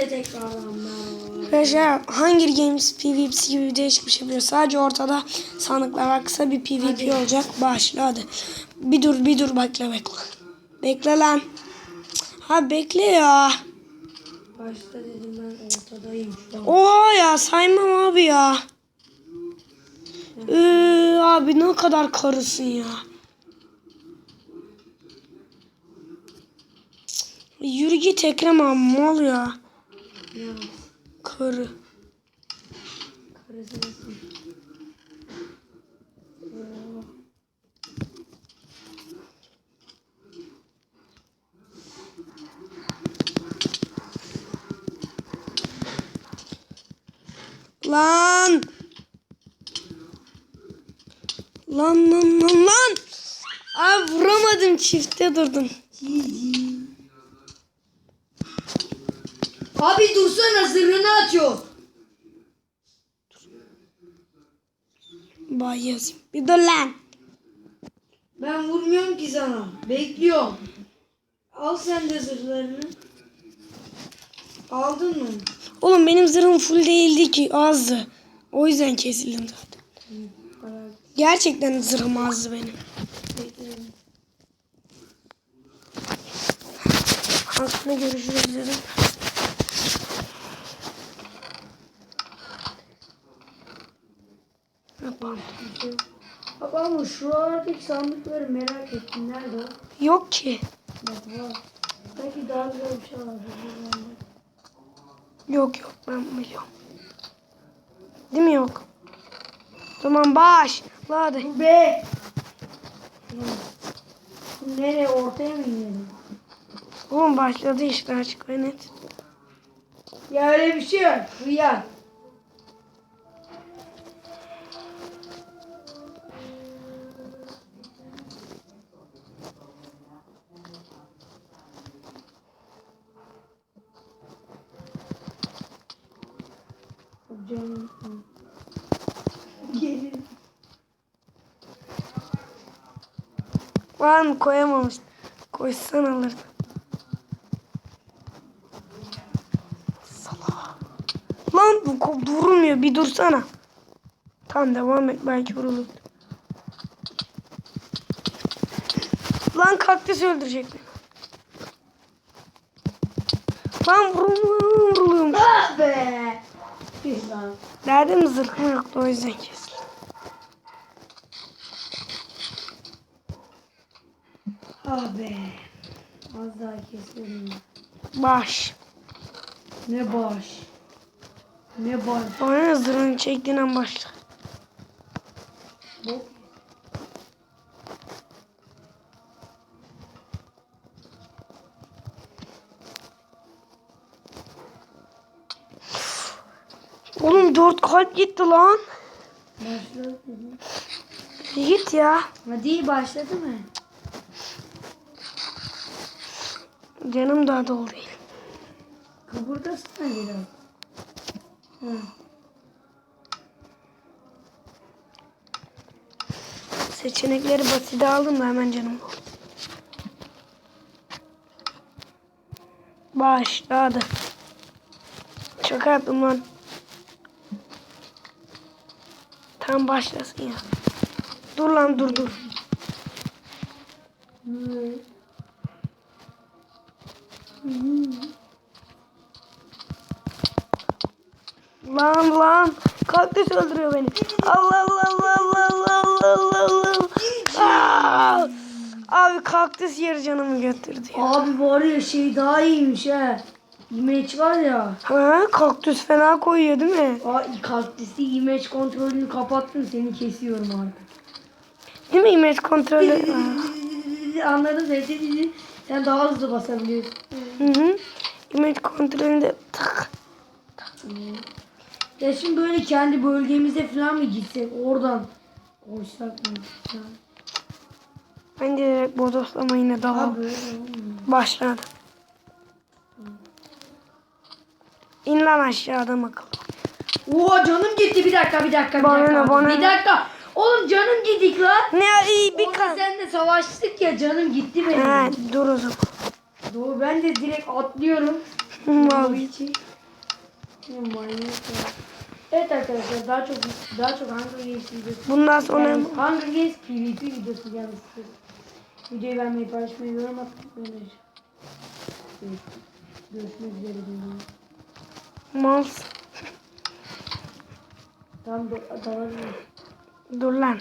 Tekrardan merhaba. Arkadaşlar Hunger Games PvP'si gibi bir değişik bir şey yapıyor. Sadece ortada sandıklar var. Kısa bir PvP Hadi. olacak. Başla hadi. Bir dur bir dur bekle bekle. Bekle lan. Ha bekle ya. Başta dedim ben ortadayım. Oha ya saymam abi ya. Ee, abi ne kadar karısın ya. Yürü git Ekrem abi mal ya. Ya Karı. karısı nasıl? Oo. Lan. Lan lan lan lan. Abi vuramadım çifte durdum. Cici. Abi dursana zırhını atıyor. Bay yazayım. Bir dur lan. Ben vurmuyorum ki sana. Bekliyorum. Al sen de zırhlarını. Aldın mı? Oğlum benim zırhım full değildi ki azdı. O yüzden kesildim zaten. Bana Gerçekten zırhım azdı benim. bekledim. Hakkında görüşürüz dedim. Bir şey yok. Bak ama şuralardaki sandıkları merak ettim. Nerede? Yok ki. Bak var. Belki daha güzel bir şey var. Yok yok ben biliyorum. Değil mi yok? Tamam başla hadi. Be! Nereye? Ortaya mı inelim? Oğlum başladı işte açık ve net. Ya öyle bir şey yok. Hıyar. Canım. Gelin. Var mı koyamamış. Koysan alırdı. Salak. Lan bu durmuyor bir dursana. Tamam devam et belki vurulur. Lan kaktüs öldürecek beni. Lan vuruluyorum vuruluyorum. Ah be! Derdim zırhım yoktu o yüzden kesin. Ah be. Az daha keselim. Baş. Ne baş. Ne baş. Bana zırhını çektiğinden başla. Oğlum dört kalp gitti lan. Başladı? Git ya. Hadi başladı mı? Canım daha dolu değil. Kıpırdasana biraz. Hı. Seçenekleri basite aldım da hemen canım doldu. Başladı. Şaka yaptım lan. baştan başlasın ya. Dur lan dur dur. Lan lan kaktüs öldürüyor beni. Allah Allah Allah Allah Allah Allah Allah. Aa! Ah! Abi kaktüs yarı canımı götürdü ya. Abi var ya şey daha iyiymiş he. İmeç var ya. Ha, kaktüs fena koyuyor değil mi? Aa, kaktüsü imeç kontrolünü kapattım seni kesiyorum artık. Değil mi image kontrolü? Anladın mı? Sen- daha hızlı basabiliyorsun. Hı hı. Image kontrolünde tık. Ya şimdi böyle kendi bölgemize falan mı gitsek oradan koysak mı? Ha. Ben de direkt bodoslama yine devam. Abi. Başladı. İn lan aşağıda bakalım. Oo canım gitti bir dakika bir dakika bir Bana dakika. ne, bana bir ne? dakika. Oğlum canım gidik lan. Ne iyi bir kan. seninle savaştık ya canım gitti benim. Ha, dur o zaman. Doğru ben de direkt atlıyorum. Mavi. için. Evet arkadaşlar daha çok daha çok Hunger Games videosu. Bundan sonra Yani Hunger Games PvP videosu gelmek istiyorum. Videoyu beğenmeyi paylaşmayı yorum atmayı unutmayın. Görüşmek üzere. Mouse. Tam da dalalım. Dur lan.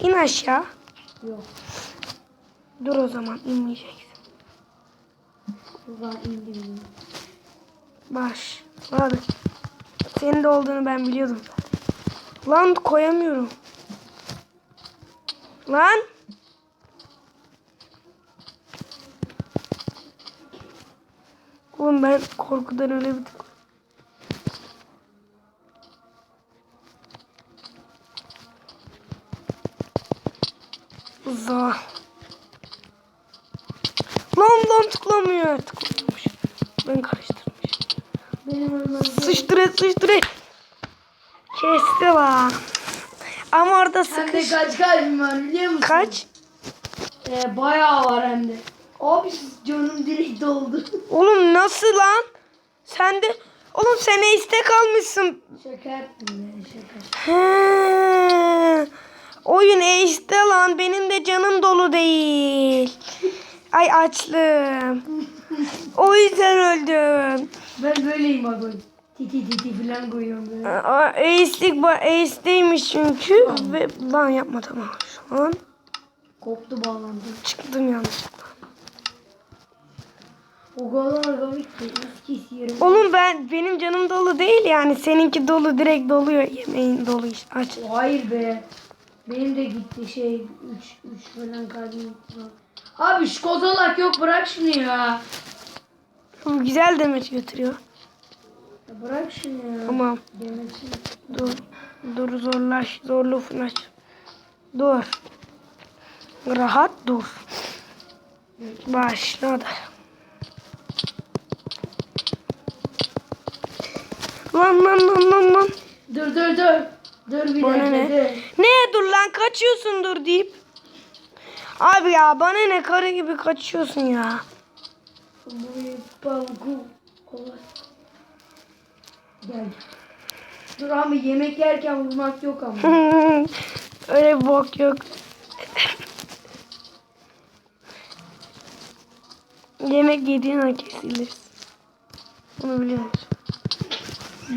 İn aşağı. Yok. Dur o zaman inmeyeceksin. Buradan indim. Baş. Hadi. Senin de olduğunu ben biliyordum. Lan koyamıyorum. Lan. Oğlum ben korkudan öyle bir Uza. Lan lan tıklamıyor. Tıklamıyormuş. Ben karıştırmışım. Benim ölmem. Sıçtırı sıçtırı. Kesti lan. Ama orada Hem de sıkış. kaç kalbim var biliyor musun? Kaç? Ee, bayağı var hem de. Abi canım direkt doldu. Oğlum nasıl lan? Sen de... Oğlum sen istek almışsın. şaka yaptım ya şaka. He. Oyun Ace'de lan. Benim de canım dolu değil. Ay açlım. O yüzden öldüm. Ben böyleyim böyle. Titi titi falan koyuyorum böyle. Ba- Ace'deymiş çünkü. Ve ben yapmadım ama şu an. Koptu bağlantı. Çıktım yanlışlıkla. O kadar komik ki. Oğlum ben benim canım dolu değil yani seninki dolu direkt doluyor yemeğin dolu işte aç. Hayır be. Benim de gitti şey 3 3 falan kalbim. Abi şu kozalak yok bırak şunu ya. Bu güzel demet götürüyor. ya bırak şunu ya. Tamam Demesin. dur dur zorlaş zorlu flash. Dur. Rahat dur. Başladı. Lan lan lan lan lan. Dur dur dur. Dur bir Bana dakika ne? dur. Ne dur lan kaçıyorsun dur deyip. Abi ya bana ne karı gibi kaçıyorsun ya. Dur ama yemek yerken vurmak yok ama. Öyle bir bok yok. Yemek yediğin an kesilir. Bunu biliyor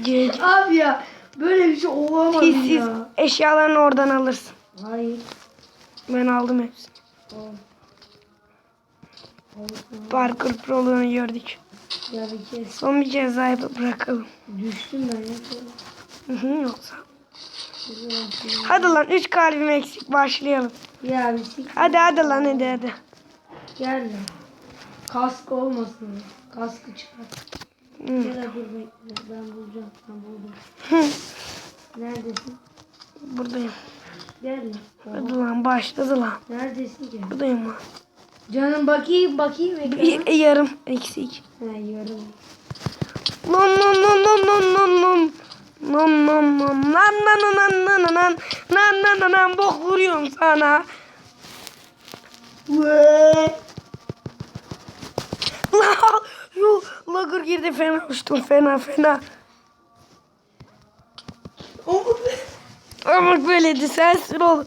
Gece. Abi ya böyle bir şey olamaz Pis ya. eşyalarını oradan alırsın. Hayır. Ben aldım hepsini. Tamam. Parkur proluğunu gördük. Ya bir kez Son bir cezayı bırakalım. düştüm ben ya. Hı hı, Yoksa. Hadi lan 3 kalbim eksik başlayalım. Ya bir sik. Hadi hadi lan hadi hadi. Gel lan. Kask olmasın. Kaskı çıkar. Dur bekle. Ben bulacağım. Ben buldum. Neredesin? Buradayım. Gel lan. Hadi lan başladı lan. Neredesin ki? Buradayım lan. Canım bakayım bakayım ekrana. Bir, yarım eksik. Ha yarım. Lan lan lan lan lan lan lan. Lan lan lan lan lan lan lan lan lan lan lan lan lan bok vuruyorum sana. La yu lagır girdi fena uçtum fena fena. Ama böyleydi sensin ol.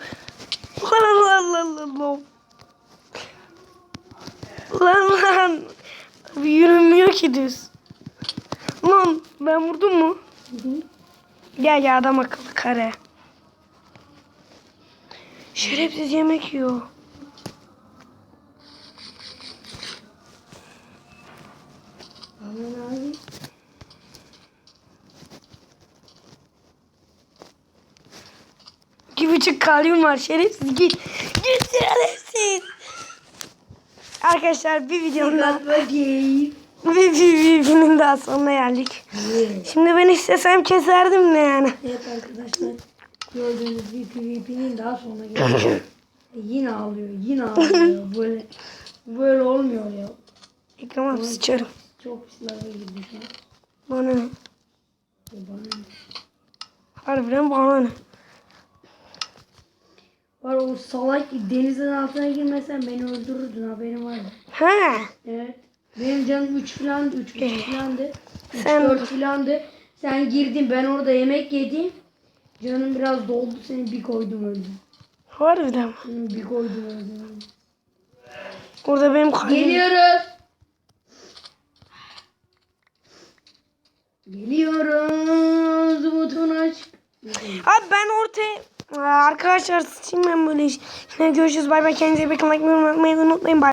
Lan lan lan lan lan. Yürümüyor ki düz. Lan ben vurdum mu? Gel gel adam akıllı kare. Şerefsiz yemek yiyor. Aman abi. İki buçuk kalbim var şerefsiz git. Git şerefsiz. Arkadaşlar bir videonun daha, bir, bir, bir videonun daha sonuna geldik. Şimdi ben istesem keserdim de yani. Evet arkadaşlar. Gördüğünüz bir PvP'nin daha geliyor. E, yine ağlıyor. Yine ağlıyor. Böyle böyle olmuyor ya. Ekrana sıçarım. Çok lava girdik ya. Bana ne? E, bana ne? Harbiden bana ne? Var o salak denizin altına girmesen beni öldürürdün haberin var mı? He. Evet. Benim canım 3 filandı, 3 buçuk filandı. 3 Sen- 4 filandı. Sen girdin ben orada yemek yedim. Canım biraz doldu seni bir koydum öldüm. Harbiden mi? Bir koydum öldüm. Orada benim kalbim. Geliyoruz. Geliyoruz butonu aç. Abi ben ortaya arkadaşlar sıçayım ben böyle. Yine görüşürüz. Bay bay. Kendinize iyi bakın. Like, unutmayın. Bay